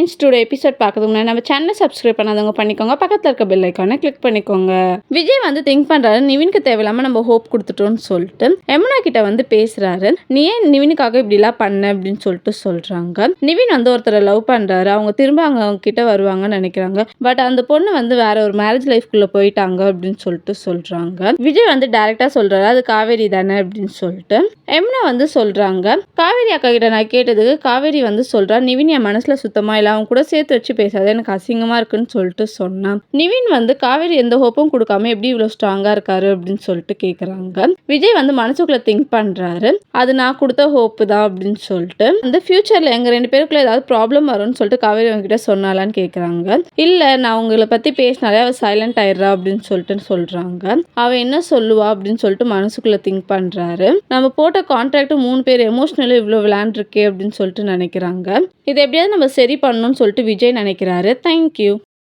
Friends episode பார்க்கறதுக்கு முன்னாடி நம்ம சேனலை சப்ஸ்கிரைப் பண்ணாதவங்க பண்ணிக்கோங்க. பக்கத்தில் இருக்க பெல் ஐக்கானை கிளிக் பண்ணிக்கோங்க. விஜய் வந்து திங்க் பண்ணுறாரு நிவினுக்கு தேவையில்லாமல் நம்ம ஹோப் கொடுத்துட்டோம்னு சொல்லிட்டு யமுனா கிட்ட வந்து பேசுகிறாரு நீ ஏன் நிவினுக்காக இப்படிலாம் பண்ண அப்படின்னு சொல்லிட்டு சொல்கிறாங்க நிவின் வந்து ஒருத்தரை லவ் பண்ணுறாரு அவங்க திரும்ப அவங்க அவங்க கிட்ட வருவாங்கன்னு நினைக்கிறாங்க. பட் அந்த பொண்ணு வந்து வேற ஒரு மேரேஜ் லைஃப்குள்ளே போயிட்டாங்க அப்படின்னு சொல்லிட்டு சொல்கிறாங்க விஜய் வந்து டேரெக்டாக சொல்கிறாரு அது காவேரி தானே அப்படின்னு சொல்லிட்டு யமுனா வந்து சொல்கிறாங்க காவேரி அக்கா கிட்ட நான் கேட்டதுக்கு காவேரி வந்து சொல்கிறா நிவின் என் மனசில் சுத்தமாக இல்லை. அவன் கூட சேர்த்து வச்சு பேசாத எனக்கு அசிங்கமாக இருக்குன்னு சொல்லிட்டு சொன்னான். நிவின் வந்து காவேரி எந்த ஹோப்பும் கொடுக்காம எப்படி இவ்வளோ ஸ்ட்ராங்காக இருக்காரு அப்படின்னு சொல்லிட்டு கேட்குறாங்க விஜய் வந்து மனசுக்குள்ளே திங்க் பண்ணுறாரு அது நான் கொடுத்த ஹோப்பு தான் அப்படின்னு சொல்லிட்டு அந்த ஃப்யூச்சரில் எங்கள் ரெண்டு பேருக்குள்ளே ஏதாவது ப்ராப்ளம் வரும்னு சொல்லிட்டு காவேரி அவங்ககிட்ட சொன்னாலான்னு கேட்குறாங்க இல்லை நான் உங்களை பற்றி பேசினாலே அவள் சைலண்ட் ஆயிடுறா அப்படின்னு சொல்லிட்டு சொல்கிறாங்க அவள் என்ன சொல்லுவா அப்படின்னு சொல்லிட்டு மனசுக்குள்ளே திங்க் பண்ணுறாரு நம்ம போட்ட கான்ட்ராக்ட் மூணு பேர் எமோஷ்னலி இவ்வளோ விளையாண்டுருக்கே அப்படின்னு சொல்லிட்டு நினைக்கிறாங்க. இதை எப்படியாவது நம்ம சரி பண்ணணும்னு சொல்லிட்டு விஜய் நினைக்கிறாரு. தேங்க்யூ